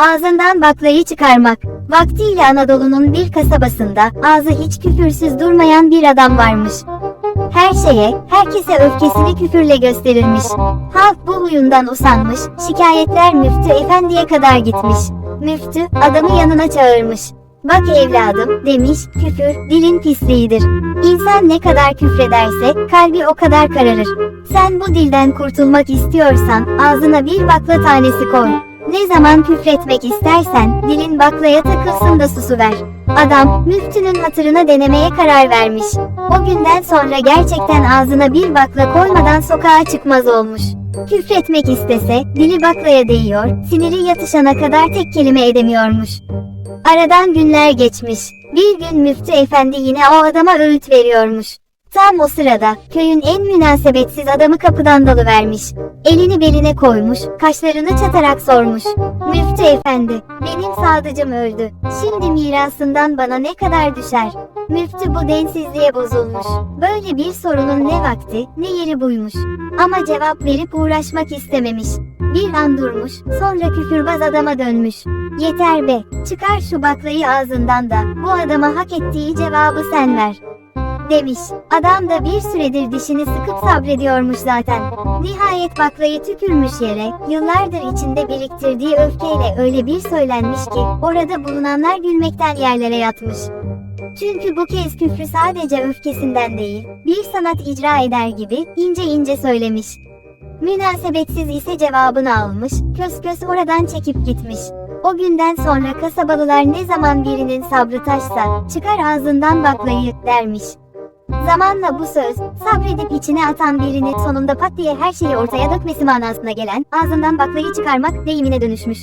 Ağzından baklayı çıkarmak. Vaktiyle Anadolu'nun bir kasabasında ağzı hiç küfürsüz durmayan bir adam varmış. Her şeye, herkese öfkesini küfürle gösterirmiş. Halk bu huyundan usanmış, şikayetler müftü efendiye kadar gitmiş. Müftü, adamı yanına çağırmış. Bak evladım, demiş, küfür, dilin pisliğidir. İnsan ne kadar küfrederse, kalbi o kadar kararır. Sen bu dilden kurtulmak istiyorsan, ağzına bir bakla tanesi koy. Ne zaman küfretmek istersen, dilin baklaya takılsın da susuver. Adam, müftünün hatırına denemeye karar vermiş. O günden sonra gerçekten ağzına bir bakla koymadan sokağa çıkmaz olmuş. Küfretmek istese, dili baklaya değiyor, siniri yatışana kadar tek kelime edemiyormuş. Aradan günler geçmiş. Bir gün müftü efendi yine o adama öğüt veriyormuş. Tam o sırada köyün en münasebetsiz adamı kapıdan dalıvermiş. Elini beline koymuş, kaşlarını çatarak sormuş. Müftü efendi, benim sadıcım öldü. Şimdi mirasından bana ne kadar düşer? Müftü bu densizliğe bozulmuş. Böyle bir sorunun ne vakti, ne yeri buymuş. Ama cevap verip uğraşmak istememiş. Bir an durmuş, sonra küfürbaz adama dönmüş. Yeter be, çıkar şu baklayı ağzından da, bu adama hak ettiği cevabı sen ver. Demiş. Adam da bir süredir dişini sıkıp sabrediyormuş zaten. Nihayet baklayı tükürmüş yere, yıllardır içinde biriktirdiği öfkeyle öyle bir söylenmiş ki, orada bulunanlar gülmekten yerlere yatmış. Çünkü bu kez küfrü sadece öfkesinden değil, bir sanat icra eder gibi ince ince söylemiş. Münasebetsiz ise cevabını almış, kös kös oradan çekip gitmiş. O günden sonra kasabalılar ne zaman birinin sabrı taşsa, çıkar ağzından baklayı, dermiş. Zamanla bu söz, sabredip içine atan birinin sonunda pat diye her şeyi ortaya dökmesi manasına gelen, ağzından baklayı çıkarmak deyimine dönüşmüş.